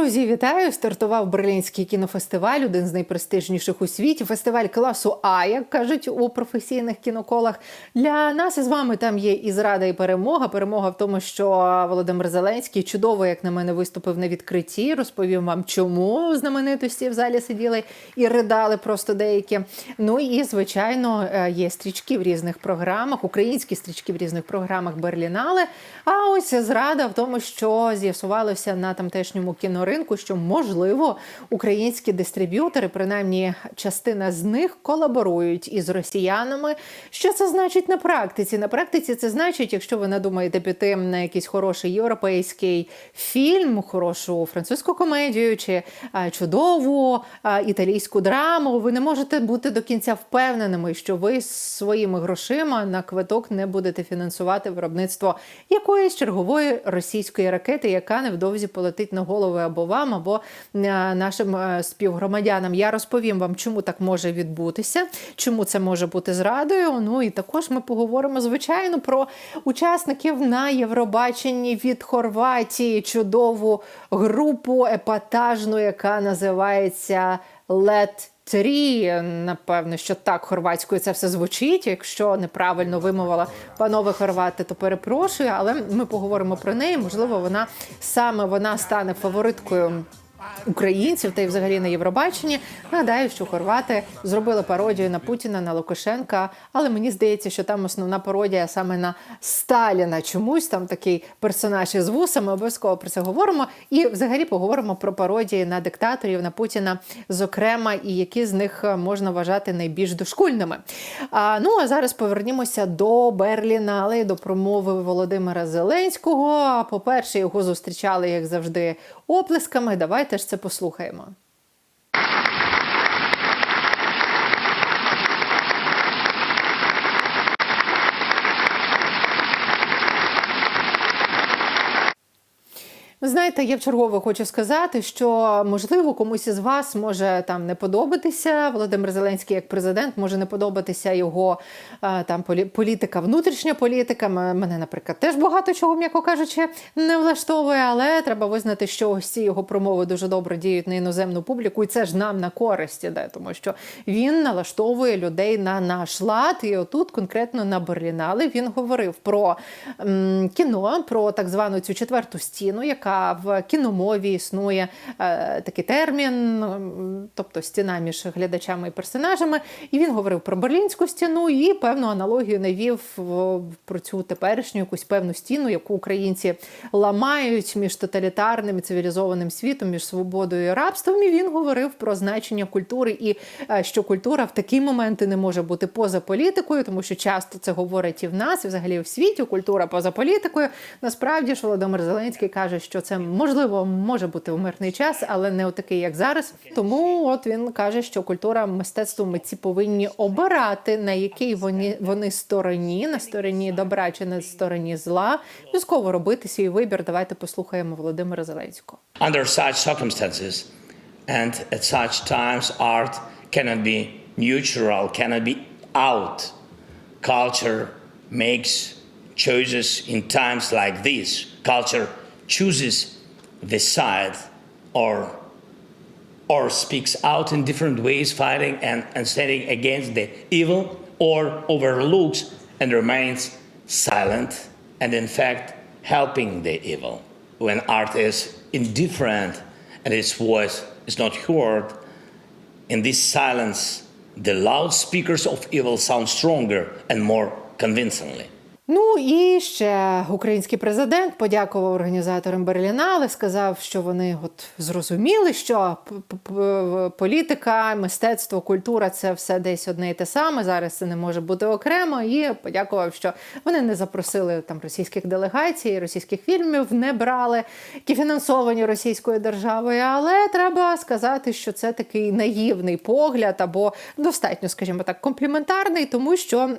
Друзі, вітаю! Стартував Берлінський кінофестиваль, один з найпрестижніших у світі. Фестиваль класу А, як кажуть у професійних кіноколах. Для нас із вами там є і зрада, і перемога. Перемога в тому, що Володимир Зеленський чудово, як на мене, виступив на відкритті. Розповім вам, чому знаменитості в залі сиділи і ридали просто деякі. Ну і звичайно, е, є стрічки в різних програмах, українські стрічки в різних програмах Берлінале. А ось зрада в тому, що з'ясувалося на тамтешньому кіноринку, що можливо українські дистриб'ютори, принаймні частина з них, колаборують із росіянами. Що це значить на практиці? На практиці це значить, якщо ви надумаєте піти на якийсь хороший європейський фільм, хорошу французьку комедію чи чудову італійську драму, ви не можете бути до кінця впевненими, що ви своїми грошима на квиток не будете фінансувати виробництво якоїсь чергової російської ракети, яка невдовзі полетить на голови або вам, або е, нашим е, співгромадянам. Я розповім вам, чому так може відбутися, чому це може бути зрадою. Ну і також ми поговоримо звичайно про учасників на Євробаченні від Хорватії, чудову групу епатажну, яка називається Let Трі, напевно, що так хорватською це все звучить. Якщо неправильно вимовила панове хорвати, то перепрошую, але ми поговоримо про неї. Можливо, вона саме вона стане фавориткою. Українців та й взагалі на Євробаченні нагадаю, що хорвати зробили пародію на Путіна на Лукашенка, але мені здається, що там основна пародія саме на Сталіна. Чомусь там такий персонаж із вусами. Обов'язково про це говоримо. І взагалі поговоримо про пародії на диктаторів на Путіна, зокрема, і які з них можна вважати найбільш дошкульними. А, Ну а зараз повернімося до Берліна, але й до промови Володимира Зеленського. По перше, його зустрічали як завжди оплесками. Давайте ж це послухаємо. Ви знаєте, я в чергове хочу сказати, що можливо комусь із вас може там не подобатися Володимир Зеленський як президент, може не подобатися його там політика, внутрішня політика. Мене, наприклад, теж багато чого, м'яко кажучи, не влаштовує, але треба визнати, що ось ці його промови дуже добре діють на іноземну публіку, і це ж нам на користі, де тому що він налаштовує людей на наш лад. І отут конкретно на Берлінали він говорив про м, кіно, про так звану цю четверту стіну, яка в кіномові існує е, такий термін, тобто стіна між глядачами і персонажами. І він говорив про берлінську стіну і певну аналогію навів про цю теперішню якусь певну стіну, яку українці ламають між тоталітарним і цивілізованим світом, між свободою і рабством. І він говорив про значення культури і е, що культура в такі моменти не може бути поза політикою, тому що часто це говорять і в нас, і взагалі в світі культура поза політикою. Насправді ж Володимир Зеленський каже, що це можливо може бути в мирний час, але не такий, як зараз. Тому от він каже, що культура мистецтво митці повинні обирати на якій вони вони стороні, на стороні добра чи на стороні зла. Військово робити свій вибір. Давайте послухаємо Володимира Зеленського. Under such circumstances and at such times, art cannot be neutral, cannot be out. Culture makes choices in times like this. Culture chooses the side or or speaks out in different ways, fighting and, and standing against the evil, or overlooks and remains silent, and in fact helping the evil. When art is indifferent and its voice is not heard, in this silence, the loudspeakers of evil sound stronger and more convincingly. Ну і ще український президент подякував організаторам Берлінале, сказав, що вони от зрозуміли, що політика, мистецтво, культура це все десь одне і те саме. Зараз це не може бути окремо. І подякував, що вони не запросили там російських делегацій, російських фільмів не брали, які фінансовані російською державою. Але треба сказати, що це такий наївний погляд або достатньо, скажімо так, компліментарний, тому що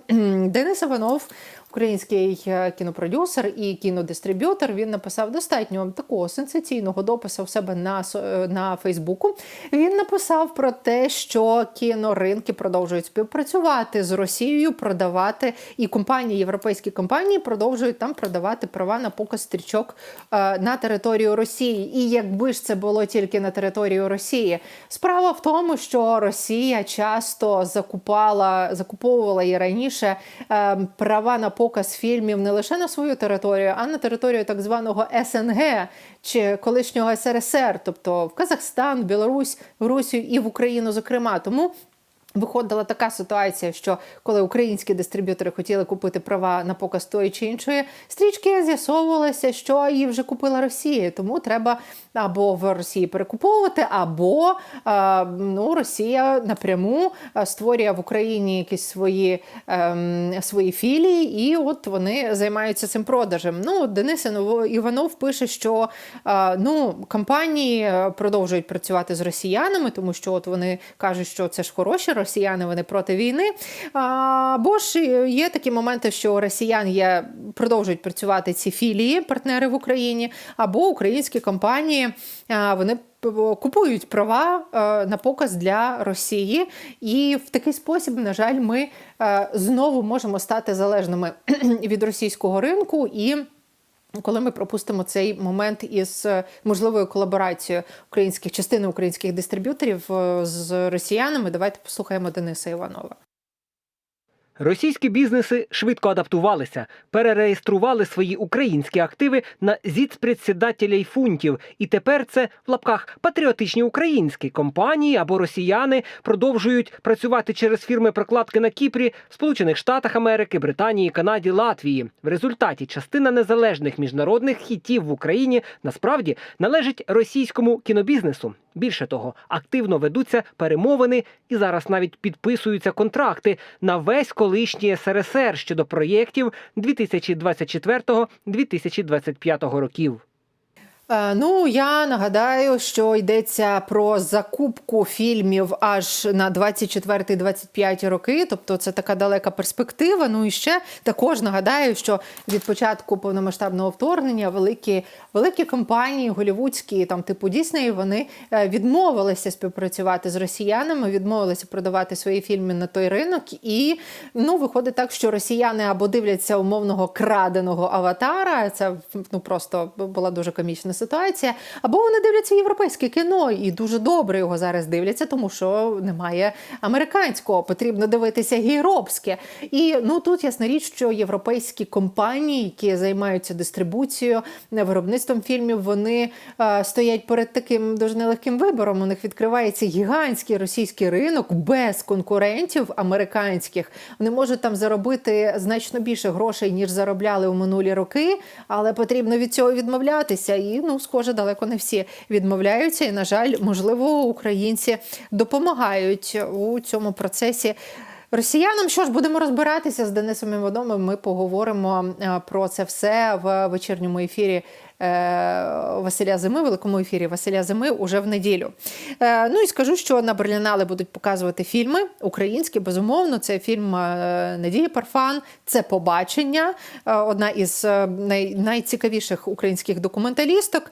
Денис Іванов український е, кінопродюсер і кінодистриб'ютор. Він написав достатньо такого сенсаційного допису в себе на, е, на Фейсбуку. Він написав про те, що кіноринки продовжують співпрацювати з Росією, продавати і компанії, європейські компанії продовжують там продавати права на показ стрічок е, на територію Росії. І якби ж це було тільки на територію Росії, справа в тому, що Росія часто закупала, закуповувала і раніше е, права на показ фільмів не лише на свою територію, а на територію так званого СНГ чи колишнього СРСР, тобто в Казахстан, Білорусь, в Русію і в Україну, зокрема. Тому Виходила така ситуація, що коли українські дистриб'ютори хотіли купити права на показ тої чи іншої стрічки, з'ясовувалося, що її вже купила Росія. Тому треба або в Росії перекуповувати, або е, ну, Росія напряму е, створює в Україні якісь свої, ем, свої філії, і от вони займаються цим продажем. Ну, Денис Іванов пише, що е, ну, компанії е, продовжують працювати з росіянами, тому що от вони кажуть, що це ж хороші росіяни, вони проти війни. Або ж є такі моменти, що у росіян є продовжують працювати ці філії, партнери в Україні, або українські компанії вони купують права е, на показ для Росії, і в такий спосіб, на жаль, ми е, знову можемо стати залежними від російського ринку і. Коли ми пропустимо цей момент із е, можливою колаборацією українських частини українських дистриб'юторів е, з росіянами, давайте послухаємо Дениса Іванова. Російські бізнеси швидко адаптувалися, перереєстрували свої українські активи на зіцпредсідателей фунтів, і тепер це в лапках патріотичні українські компанії або росіяни продовжують працювати через фірми прокладки на Кіпрі, Сполучених Штатах Америки, Британії, Канаді, Латвії. В результаті частина незалежних міжнародних хітів в Україні насправді належить російському кінобізнесу. Більше того, активно ведуться перемовини і зараз навіть підписуються контракти на весь колишній СРСР щодо проєктів 2024-2025 років. Е, Ну, я нагадаю, що йдеться про закупку фільмів аж на 24-25 роки, тобто це така далека перспектива. Ну і ще також нагадаю, що від початку повномасштабного вторгнення великі, великі компанії голівудські, там типу Дісней, вони е, відмовилися співпрацювати з росіянами, відмовилися продавати свої фільми на той ринок. І ну, виходить так, що росіяни або дивляться умовного краденого аватара. Це ну просто була дуже комічна ситуація. Або вони дивляться європейське кіно і дуже добре його зараз дивляться, тому що немає американського, потрібно дивитися європейське. І ну тут ясна річ, що європейські компанії, які займаються дистрибуцією, е, виробництвом фільмів, вони е, стоять перед таким дуже нелегким вибором. У них відкривається гігантський російський ринок без конкурентів американських. Вони можуть там заробити значно більше грошей, ніж заробляли у минулі роки, але потрібно від цього відмовлятися. І ну, схоже, далеко не всі відмовляються. І, на жаль, можливо, українці допомагають у цьому процесі. Росіянам що ж будемо розбиратися з Денисом Івановим. Ми поговоримо е, про це все в вечірньому ефірі Василя Зими, великому ефірі Василя Зими уже в неділю. Е, Ну і скажу, що на Берлінале будуть показувати фільми українські, безумовно. Це фільм е, Надії Парфан, це побачення. е, Одна із е, най, найцікавіших українських документалісток.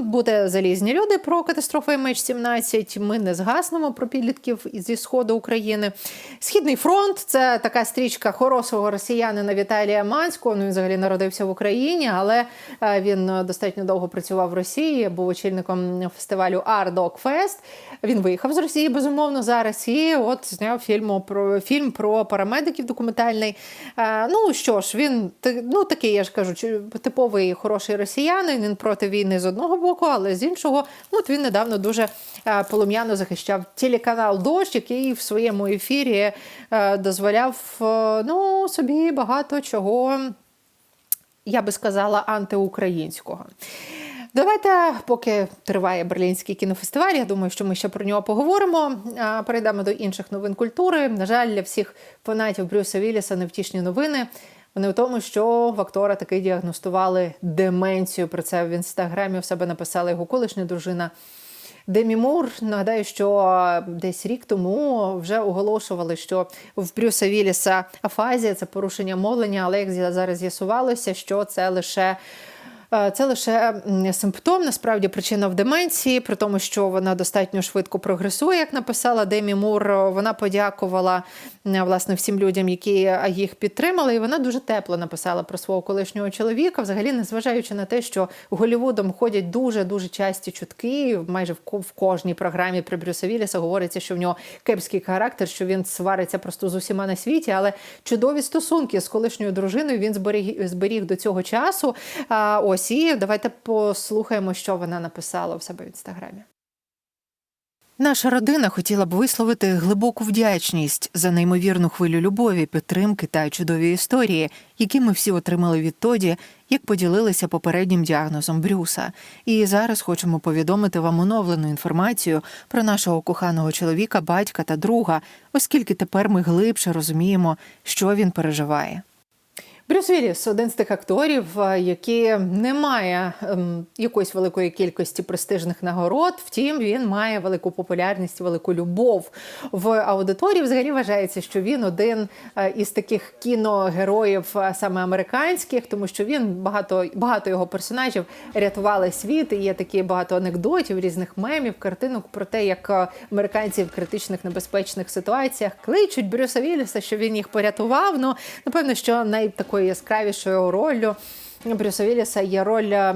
Буде залізні люди про катастрофу MH17. Ми не згаснемо про підлітків зі сходу України. Східний фронт це така стрічка хорошого росіянина Віталія Манського. Ну він взагалі народився в Україні, але е, він е, достатньо довго працював в Росії, був очільником фестивалю Art Dog Fest. Він виїхав з Росії безумовно зараз. І от зняв фільм про фільм про парамедиків документальний. Е, Ну що ж, він ну такий, я ж кажу, типовий хороший росіянин. Він проти війни з одного боку, але з іншого, ну от він недавно дуже е, полум'яно захищав телеканал Дощ, який в своєму ефірі е, дозволяв ну, собі багато чого, я би сказала, антиукраїнського. Давайте, поки триває Берлінський кінофестиваль, я думаю, що ми ще про нього поговоримо. Перейдемо до інших новин культури. На жаль, для всіх фанатів Брюса Вілліса невтішні новини. Вони в тому, що в актора таки діагностували деменцію. Про це в інстаграмі в себе написала його колишня дружина Демі Мур. Нагадаю, що десь рік тому вже оголошували, що в Брюса Вілліса афазія це порушення мовлення, але як зараз з'ясувалося, що це лише. Е, Це лише симптом, насправді причина в деменції, при тому, що вона достатньо швидко прогресує, як написала Демі Мур. Вона подякувала власне всім людям, які їх підтримали. І вона дуже тепло написала про свого колишнього чоловіка. Взагалі, незважаючи на те, що Голлівудом ходять дуже дуже часті чутки. Майже в кожній програмі про Брюса Вілліса говориться, що в нього кепський характер, що він свариться просто з усіма на світі, але чудові стосунки з колишньою дружиною він зберіг, зберіг до цього часу. Ось і давайте послухаємо, що вона написала в себе в інстаграмі. Наша родина хотіла б висловити глибоку вдячність за неймовірну хвилю любові, підтримки та чудові історії, які ми всі отримали відтоді, як поділилися попереднім діагнозом Брюса. І зараз хочемо повідомити вам оновлену інформацію про нашого коханого чоловіка, батька та друга, оскільки тепер ми глибше розуміємо, що він переживає. Брюс Вілліс – один з тих акторів, які не має ем, якоїсь великої кількості престижних нагород. Втім, він має велику популярність, велику любов в аудиторії. Взагалі вважається, що він один е, із таких кіногероїв е, саме американських, тому що він багато багато його персонажів рятували світ. І є такі багато анекдотів, різних мемів, картинок про те, як е, американці в критичних небезпечних ситуаціях кличуть Брюса Вілліса, що він їх порятував. Ну напевно, що найтакою яскравішою роллю. Брюса Вілліса є роль е,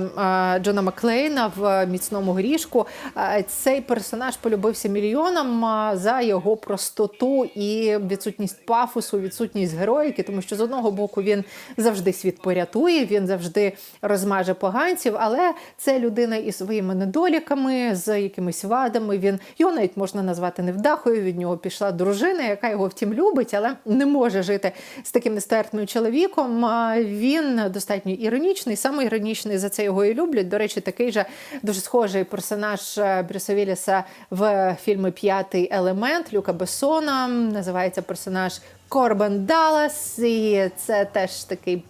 Джона Маклейна в міцному грішку. Е, Цей персонаж полюбився мільйонам е, за його простоту і відсутність пафосу, відсутність героїки, тому що з одного боку він завжди світ порятує, він завжди розмаже поганців, але це людина із своїми недоліками, з якимись вадами. Він його навіть можна назвати невдахою. Від нього пішла дружина, яка його втім любить, але не може жити з таким нестерпним чоловіком. Він достатньо іронічний, саме іронічний за це його і люблять. До речі, такий же дуже схожий персонаж е, Брюса Вілліса в фільмі П'ятий елемент Люка Бессона. Називається персонаж Корбен Даллас. І це теж такий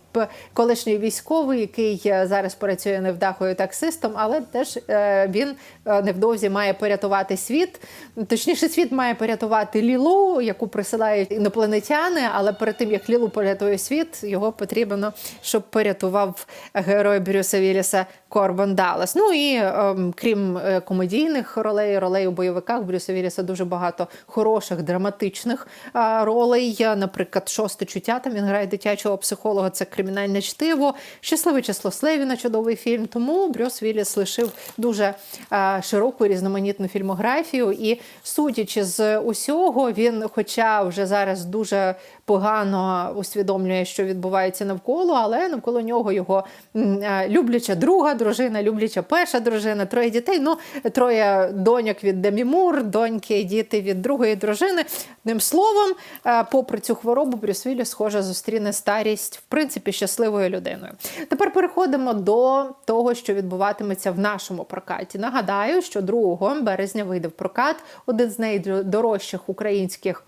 колишній військовий, який е, зараз працює невдахою таксистом, але теж е, він е, невдовзі має порятувати світ. Точніше, світ має порятувати Лілу, яку присилають інопланетяни. Але перед тим як Лілу порятує світ, його потрібно, щоб порятував герой Брюса Вілліса Корбан Даллас. Ну і ем, крім е, комедійних ролей, ролей у бойовиках Брюса Вілліса дуже багато хороших драматичних е, ролей. Наприклад, шосте чуття. Там він грає дитячого психолога. Це кримінальне чтиво. Щасливе число Слевіна, чудовий фільм. Тому Брюс Вілліс лишив дуже е, широку різноманітну фільмографію. І судячи з усього, він, хоча вже зараз дуже погано усвідомлює, що відбувається навколо, але навколо нього його е, любляча друга дружина, любляча перша дружина, троє дітей. Ну, троє доньок від Демі Мур, доньки, діти від другої дружини. Одним словом, е, попри цю хворобу, Брюс Вілліс, схоже, зустріне старість в принципі щасливою людиною. Тепер переходимо до того, що відбуватиметься в нашому прокаті. Нагадаю, що 2 березня вийде в прокат один з найдорожчих українських.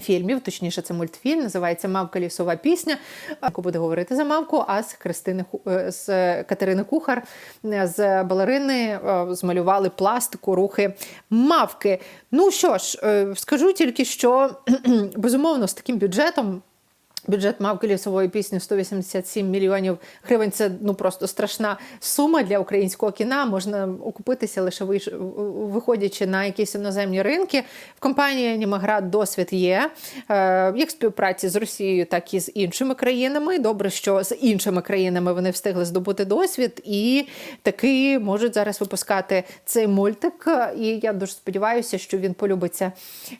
Фільмів, точніше, це мультфільм, називається Мавка лісова пісня. Яку буде говорити за мавку, а з Христини е, з Катерини Кухар е, з балерини е, змалювали пластику рухи мавки. Ну що ж, скажу тільки, що безумовно з таким бюджетом. Бюджет мавки лісової пісні 187 мільйонів гривень. Це ну просто страшна сума для українського кіна. Можна окупитися лише виходячи на якісь іноземні ринки. В компанії Анімаград досвід є е, як співпраці з Росією, так і з іншими країнами. Добре, що з іншими країнами вони встигли здобути досвід і таки можуть зараз випускати цей мультик. І я дуже сподіваюся, що він полюбиться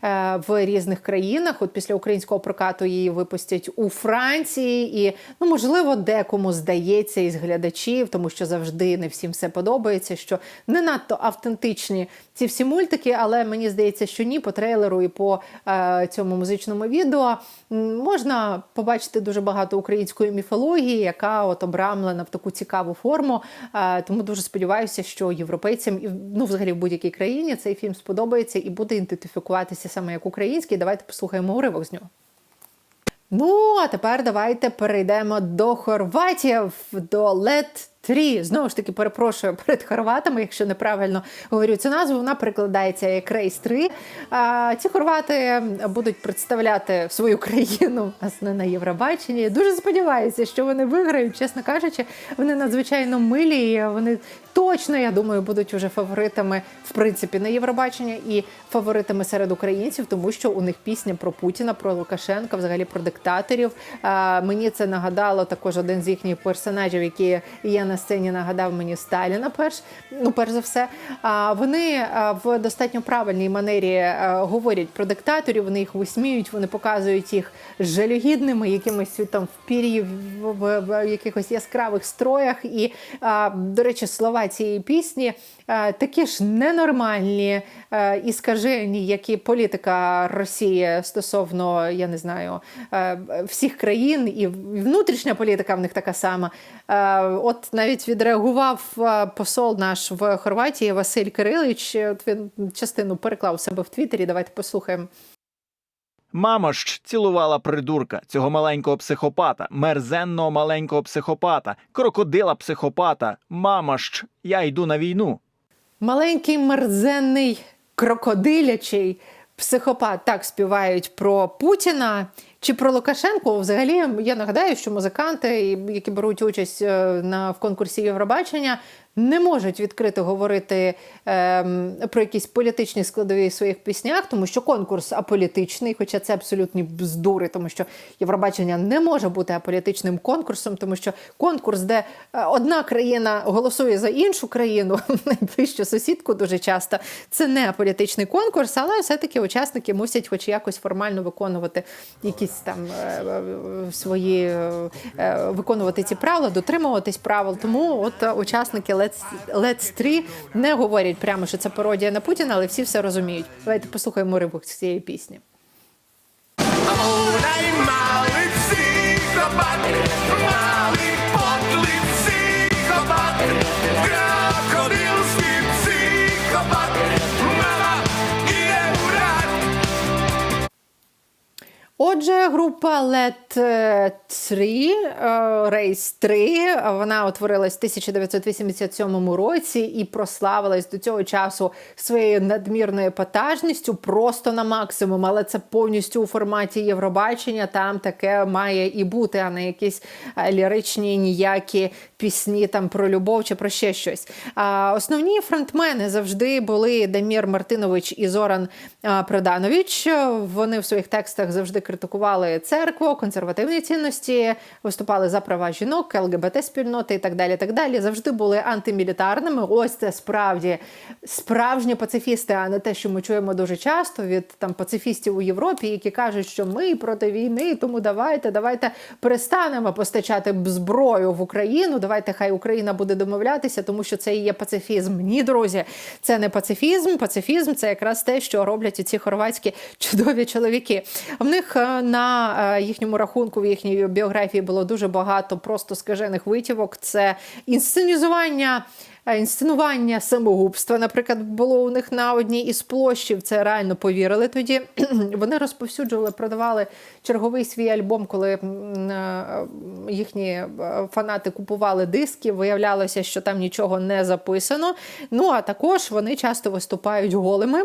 е, в різних країнах. От після українського прокату її випустять у Франції, і ну можливо, декому здається із глядачів, тому що завжди не всім все подобається. Що не надто автентичні ці всі мультики, але мені здається, що ні, по трейлеру і по е, цьому музичному відео можна побачити дуже багато української міфології, яка от обрамлена в таку цікаву форму. Е, тому дуже сподіваюся, що європейцям і ну, взагалі в будь-якій країні цей фільм сподобається і буде ідентифікуватися саме як український. Давайте послухаємо уривок з нього. Ну, а тепер давайте перейдемо до хорватів, до Let 3. Знову ж таки, перепрошую перед хорватами, якщо неправильно говорю цю назву, вона перекладається як рейс 3. А, ці хорвати будуть представляти свою країну власне, на Євробаченні. Дуже сподіваюся, що вони виграють. Чесно кажучи, вони надзвичайно милі. і Вони точно, я думаю, будуть уже фаворитами в принципі на Євробачення і фаворитами серед українців, тому що у них пісня про Путіна, про Лукашенка, взагалі про диктаторів. А, мені це нагадало також один з їхніх персонажів, який є на сцені, нагадав мені Сталіна. Перш ну перш за все. А вони в достатньо правильній манері говорять про диктаторів. Вони їх висміють, вони показують їх жалюгідними, якимось там в пір'ї в, якихось яскравих строях. І до речі, слова цієї пісні такі ж ненормальні а, і скажені, як і політика Росії стосовно, я не знаю, а, всіх країн, і внутрішня політика в них така сама. От навіть відреагував посол наш в Хорватії Василь Кирилич. От він частину переклав себе в Твіттері. Давайте послухаємо. Мама ж цілувала придурка, цього маленького психопата, мерзенного маленького психопата, крокодила психопата. Мама ж, я йду на війну. Маленький мерзенний крокодилячий психопат так співають про Путіна чи про Лукашенко. Взагалі, я нагадаю, що музиканти, які беруть участь е, на в конкурсі Євробачення, не можуть відкрито говорити ем, про якісь політичні складові своїх піснях, тому що конкурс аполітичний, хоча це абсолютні бздури, тому що Євробачення не може бути аполітичним конкурсом, тому що конкурс, де е, одна країна голосує за іншу країну, найближчу сусідку дуже часто, це не аполітичний конкурс, але все-таки учасники мусять хоч якось формально виконувати якісь там е, е, свої е, е, виконувати ці правила, дотримуватись правил. Тому от е, учасники Let's, Let's 3 не говорять прямо, що це пародія на Путіна, але всі все розуміють. Давайте послухаємо рибу з цієї пісні. Ой, малий психопат, малий Отже, група Let 3, Race 3, вона утворилась в 1987 році і прославилась до цього часу своєю надмірною епатажністю просто на максимум, але це повністю у форматі Євробачення. Там таке має і бути, а не якісь е, ліричні ніякі пісні там про любов чи про ще щось. А основні фронтмени завжди були Дамір Мартинович і Зоран Проданович. Вони в своїх текстах завжди критикували церкву, консервативні цінності, виступали за права жінок, ЛГБТ спільноти і так далі. Так далі завжди були антимілітарними. Ось це справді справжні пацифісти, а не те, що ми чуємо дуже часто від там пацифістів у Європі, які кажуть, що ми проти війни, тому давайте, давайте перестанемо постачати зброю в Україну. Давайте хай Україна буде домовлятися, тому що це і є пацифізм. Ні, друзі, це не пацифізм. Пацифізм це якраз те, що роблять ці хорватські чудові чоловіки. В них е, на е, їхньому рахунку в їхній біографії було дуже багато просто скажених витівок. Це інсценізування. е, Інсценування самогубства, наприклад, було у них на одній із площів. Це реально повірили тоді. Вони розповсюджували, продавали черговий свій альбом, коли їхні е, фанати купували диски. Виявлялося, що там нічого не записано. Ну а також вони часто виступають голими.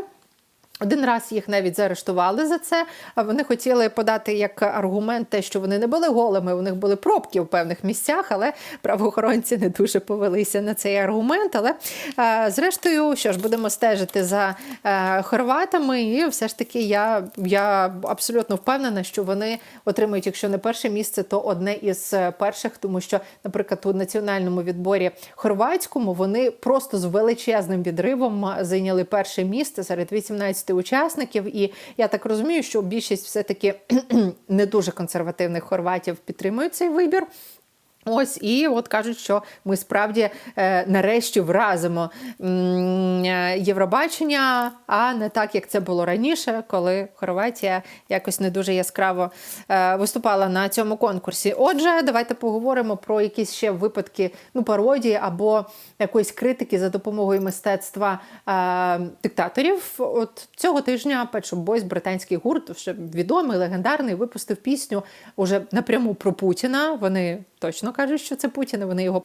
Один раз їх навіть заарештували за це. Вони хотіли подати як аргумент те, що вони не були голими, у них були пробки в певних місцях, але правоохоронці не дуже повелися на цей аргумент. Але е, зрештою, що ж, будемо стежити за е, хорватами, і все ж таки я, я абсолютно впевнена, що вони отримують, якщо не перше місце, то одне із перших, тому що, наприклад, у національному відборі хорватському вони просто з величезним відривом зайняли перше місце серед 18 учасників. І я так розумію, що більшість все-таки не дуже консервативних хорватів підтримують цей вибір. Ось і от кажуть, що ми справді е, нарешті вразимо е, Євробачення, а не так, як це було раніше, коли Хорватія якось не дуже яскраво е, виступала на цьому конкурсі. Отже, давайте поговоримо про якісь ще випадки ну, пародії або якоїсь критики за допомогою мистецтва е, диктаторів. От цього тижня Pet Boys, британський гурт, вже відомий, легендарний, випустив пісню уже напряму про Путіна. Вони точно кажуть, що це Путін, і вони його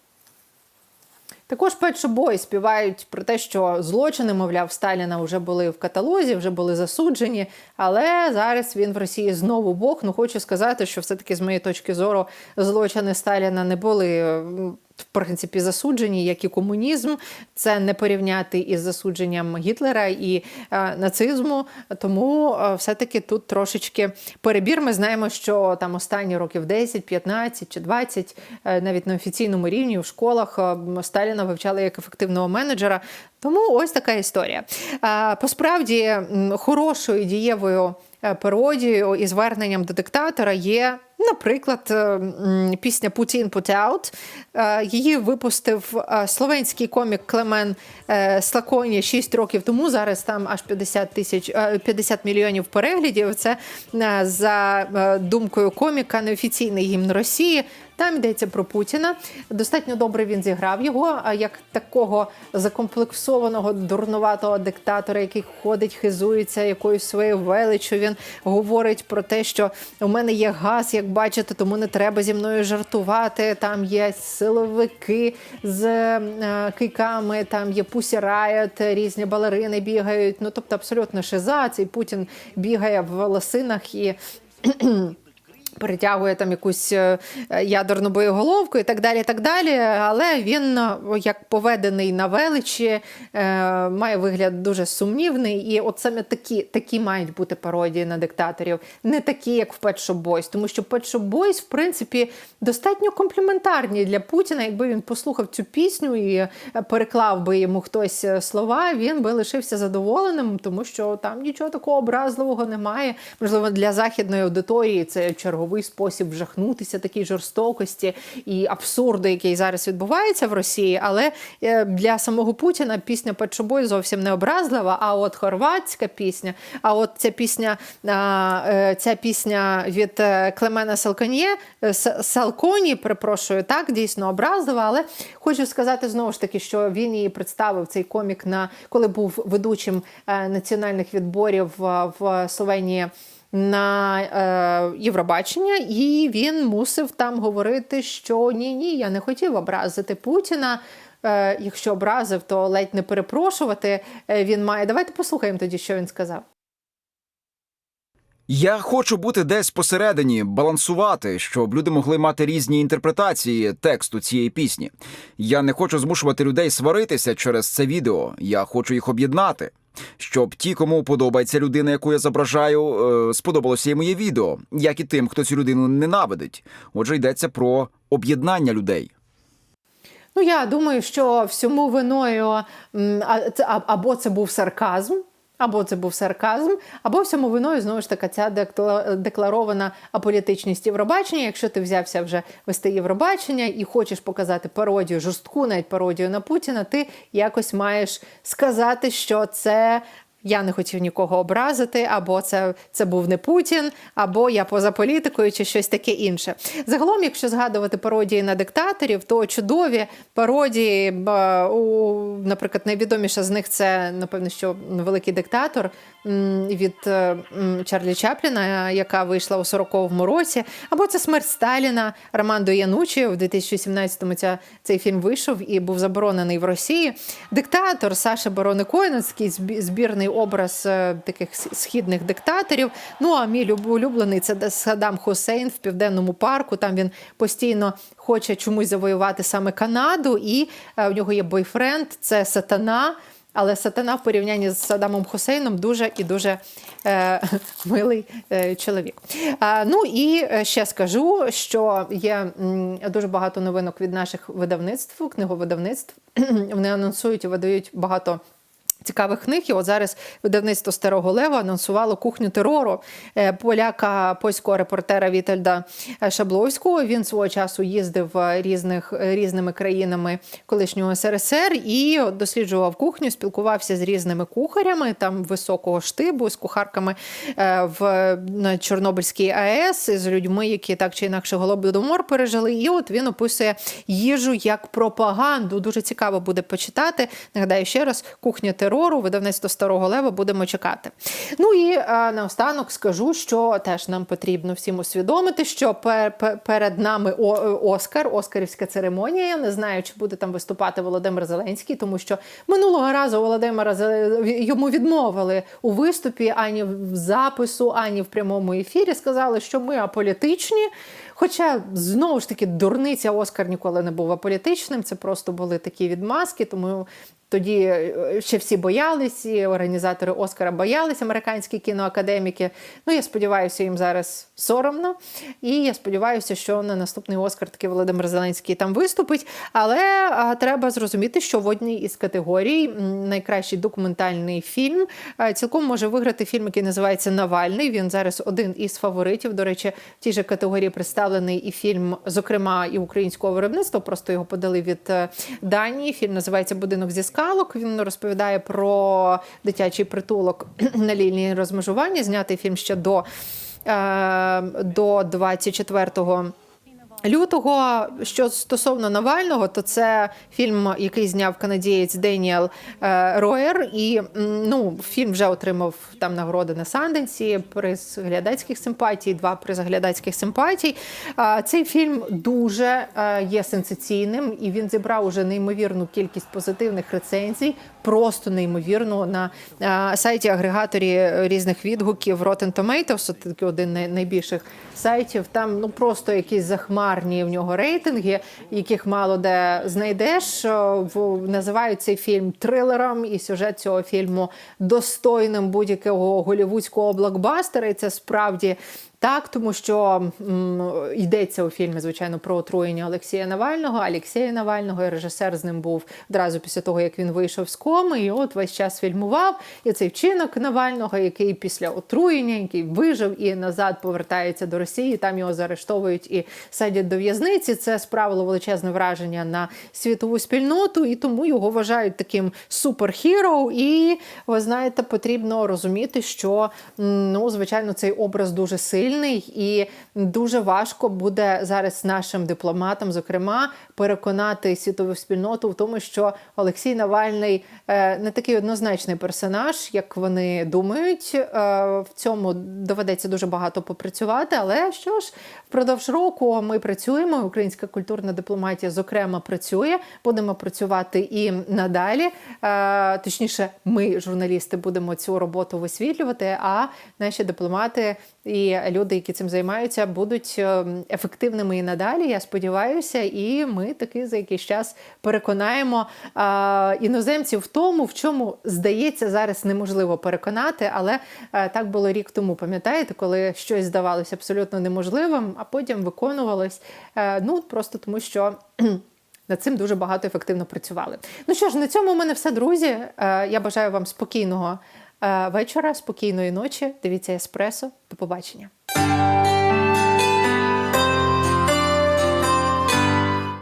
Також Shop співають про те, що злочини, мовляв, Сталіна вже були в каталозі, вже були засуджені. Але зараз він в Росії знову Бог. Ну хочу сказати, що все-таки з моєї точки зору злочини Сталіна не були. В принципі, засуджені, як і комунізм, це не порівняти із засудженням Гітлера і е, нацизму. Тому е, все-таки тут трошечки перебір. Ми знаємо, що там останні років 10, 15 чи 20, е, навіть на офіційному рівні в школах е, Сталіна вивчали як ефективного менеджера. Тому ось така історія. Е, По справді хорошою дієвою е, пародією і зверненням до диктатора є. Наприклад, е, пісня Путін Put Out. Е, Її випустив е, словенський комік Клемен Слаконі 6 років тому. Зараз там аж 50 тисяч е, 50 мільйонів переглядів. Це за думкою коміка неофіційний гімн Росії. Там йдеться про Путіна. Достатньо добре він зіграв його, як такого закомплексованого дурнуватого диктатора, який ходить, хизується якоюсь своєю величчю. Він говорить про те, що у мене є газ, як бачите, тому не треба зі мною жартувати. Там є силовики з е, кийками, там є Pussy Riot, різні балерини бігають. Ну тобто абсолютно шиза. Цей Путін бігає в лосинах і. Перетягує там якусь е, ядерну боєголовку і так далі. так далі. Але він, як поведений на величі, е, має вигляд дуже сумнівний. І от саме такі, такі мають бути пародії на диктаторів, не такі, як в Shop Boys. Тому що Shop Boys, в принципі, достатньо компліментарні для Путіна. Якби він послухав цю пісню і е, переклав би йому хтось слова, він би лишився задоволеним, тому що там нічого такого образливого немає. Можливо, для західної аудиторії це черговий спосіб вжахнутися такій жорстокості і абсурду, який зараз відбувається в Росії. Але е, для самого Путіна пісня Петшобой зовсім не образлива. А от хорватська пісня, а от ця пісня, е, ця пісня від е, Клемена Салконє, е, С- Салконі, перепрошую, так дійсно образлива. Але хочу сказати знову ж таки, що він її представив цей комік на коли був ведучим національних відборів в Словенії на е, Євробачення, і він мусив там говорити, що ні, ні, я не хотів образити Путіна. Е, якщо образив, то ледь не перепрошувати е, він має. Давайте послухаємо тоді, що він сказав. Я хочу бути десь посередині, балансувати, щоб люди могли мати різні інтерпретації тексту цієї пісні. Я не хочу змушувати людей сваритися через це відео. Я хочу їх об'єднати. Щоб ті, кому подобається людина, яку я зображаю, е, сподобалося і моє відео, як і тим, хто цю людину ненавидить. Отже, йдеться про об'єднання людей. Ну, я думаю, що всьому виною або це був сарказм. Або це був сарказм, або всьому виною знову ж таки ця декла- декларована аполітичність Євробачення. Якщо ти взявся вже вести Євробачення і хочеш показати пародію, жорстку навіть пародію на Путіна, ти якось маєш сказати, що це. Я не хотів нікого образити, або це, це був не Путін, або я поза політикою, чи щось таке інше. Загалом, якщо згадувати пародії на диктаторів, то чудові пародії, у, наприклад, найвідоміша з них це, напевно, що великий диктатор від е, Чарлі Чапліна, яка вийшла у 40-му році, або це смерть Сталіна Роман Янучі. У 2017-му ця, цей фільм вийшов і був заборонений в Росії. Диктатор Саша Барони Койнецький, збірний образ е, таких східних диктаторів. Ну а мій улюблений це Саддам Хусейн в південному парку. Там він постійно хоче чомусь завоювати саме Канаду, і е, у нього є бойфренд, це сатана. Але сатана в порівнянні з Саддамом Хусейном дуже і дуже е, милий е, чоловік. А, ну і е, ще скажу, що є дуже багато новинок від наших видавництв, книговидавництв. Вони анонсують і видають багато. Цікавих книг, і от зараз видавництво Старого Лева анонсувало кухню терору е, поляка польського репортера Вітальда Шабловського. Він свого часу їздив е, різних е, різними країнами колишнього СРСР і досліджував кухню, спілкувався з різними кухарями там високого штибу, з кухарками в Чорнобильській АЕС, з людьми, які так чи інакше голодомор пережили. І от він описує їжу як пропаганду. Дуже цікаво буде почитати. Нагадаю ще раз, кухня терору. Терору, видавництво старого лева. Будемо чекати. Ну і е, наостанок скажу, що теж нам потрібно всім усвідомити, що пер, пер- перед нами О- е, Оскар, Оскарівська церемонія. Я не знаю, чи буде там виступати Володимир Зеленський, тому що минулого разу Володимира йому відмовили у виступі ані в запису, ані в прямому ефірі. Сказали, що ми аполітичні. Хоча знову ж таки дурниця Оскар ніколи не був аполітичним. Це просто були такі відмазки, тому. Тоді е, ще всі боялись, і організатори Оскара боялись, американські кіноакадеміки. Ну, я сподіваюся, їм зараз соромно. І я сподіваюся, що на наступний Оскар таки Володимир Зеленський там виступить. Але а, треба зрозуміти, що в одній із категорій найкращий документальний фільм цілком може виграти фільм, який називається Навальний. Він зараз один із фаворитів. До речі, в тій же категорії представлений і фільм, зокрема, і українського виробництва. Просто його подали від е, Данії. Фільм називається Будинок зі скалок. Він розповідає про дитячий притулок на лінії розмежування. Знятий фільм ще до, е, до 24 Лютого, що стосовно Навального, то це фільм, який зняв канадієць Деніел е, Роєр. І ну, фільм вже отримав там нагороди на Санденсі, приз глядацьких симпатій, два призи глядацьких симпатій. Цей фільм дуже е, є сенсаційним, і він зібрав уже неймовірну кількість позитивних рецензій, просто неймовірно на сайті агрегаторі різних відгуків Rotten Tomatoes, це такий один з найбільших сайтів. Там ну просто якісь захмарні в нього рейтинги, яких мало де знайдеш. Називають цей фільм трилером, і сюжет цього фільму достойним будь-якого голівудського блокбастера. І це справді так, тому що м, йдеться у фільмі, звичайно, про отруєння Олексія Навального. Олексія Навального і режисер з ним був одразу після того, як він вийшов з коми, і от весь час фільмував. І цей вчинок Навального, який після отруєння, який вижив і назад повертається до Росії, там його заарештовують і садять до в'язниці. Це справило величезне враження на світову спільноту, і тому його вважають таким суперхіро. І ви знаєте, потрібно розуміти, що ну, звичайно, цей образ дуже сильний, і дуже важко буде зараз нашим дипломатам, зокрема, переконати світову спільноту в тому, що Олексій Навальний е, не такий однозначний персонаж, як вони думають. Е, В цьому доведеться дуже багато попрацювати. Але що ж, впродовж року ми працюємо. Українська культурна дипломатія, зокрема, працює. Будемо працювати і надалі. Е, Точніше, ми, журналісти, будемо цю роботу висвітлювати. А наші дипломати і люди, які цим займаються, будуть е, ефективними і надалі. Я сподіваюся, і ми таки за якийсь час переконаємо е, іноземців в тому, в чому здається зараз неможливо переконати, але е, так було рік тому. Пам'ятаєте, коли щось здавалося абсолютно неможливим, а потім виконувалось. Е, ну просто тому, що. Над цим дуже багато ефективно працювали. Ну що ж, на цьому у мене все, друзі. Е, Я бажаю вам спокійного вечора, спокійної ночі. Дивіться еспресо. До побачення.